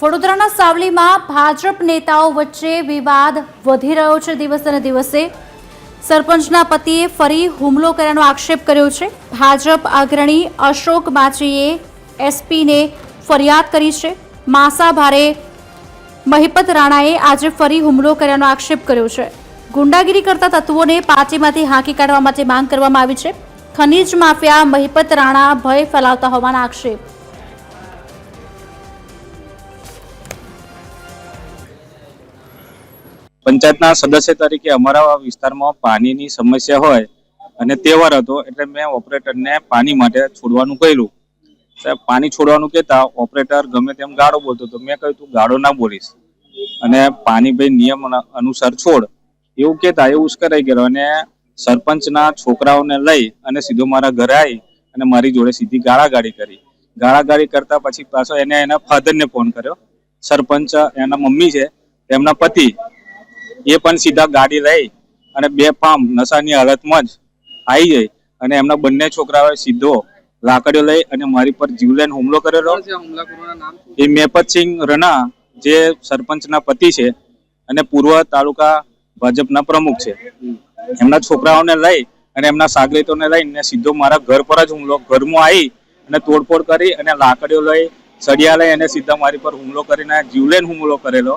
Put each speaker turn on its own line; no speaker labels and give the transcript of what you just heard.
વડોદરાના સાવલીમાં ભાજપ નેતાઓ વચ્ચે વિવાદ વધી રહ્યો છે દિવસે દિવસે. સરપંચના પતિએ ફરી હુમલો કર્યાનો આક્ષેપ કર્યો છે. ભાજપ અગ્રણી અશોક માચીએ એસપીને ફરિયાદ કરી છે. માસાભારે મહિપત રાણાએ આજે ફરી હુમલો કર્યાનો આક્ષેપ કર્યો છે. ગુંડાગીરી કરતા તત્વોને પાર્ટીમાંથી હાંકી કાઢવા માટે માંગ કરવામાં આવી છે. ખનીજ માફિયા મહિપત રાણા ભય ફેલાવતા હોવાના આક્ષેપ.
પંચાયતના સદસ્ય તરીકે અમારા વિસ્તારમાં પાણીની સમસ્યા હોય અને તહેવાર હતો એટલે મેં ઓપરેટરને પાણી માટે છોડવાનું કહ્યું સાહેબ, પાણી છોડવાનું કહેતા ઓપરેટર ગમે તેમ ગાળો બોલતો હતો. મેં કહ્યું, તું ગાળો ના બોલીશ. અને પાણી ભાઈ નિયમ અનુસાર છોડ. એવું કહેતા, એવું ઉશ્કેરાઈ ગયેલો અને સરપંચના છોકરાઓને લઈ અને સીધો મારા ઘરે આવી અને મારી જોડે સીધી ગાળાગાળી કરી. ગાળાગાળી કરતા પછી પાછો એને એના ફાધરને ફોન કર્યો. સરપંચ એના મમ્મી છે એમના પતિ એ પણ સીધા ગાડી લઈ અને બે પામ નશાની હાલતમાં જ આવી જાય અને એમના બંને છોકરાઓએ સીધો લાકડીઓ લઈ અને મારી પર જીવલેન હુમલો કરેલો. એ મેપતસિંહ રના જે સરપંચના પતિ છે અને પૂર્વ તાલુકા ભાજપના પ્રમુખ છે. એમના છોકરાઓને લઈ અને એમના સાગરીતોને લઈને સીધો મારા ઘર પર જ હુમલો ઘરમાં આવી અને તોડફોડ કરી અને લાકડીઓ લઈ સળિયા લઈ અને સીધા મારી પર હુમલો કરીને જીવલેન હુમલો કરેલો.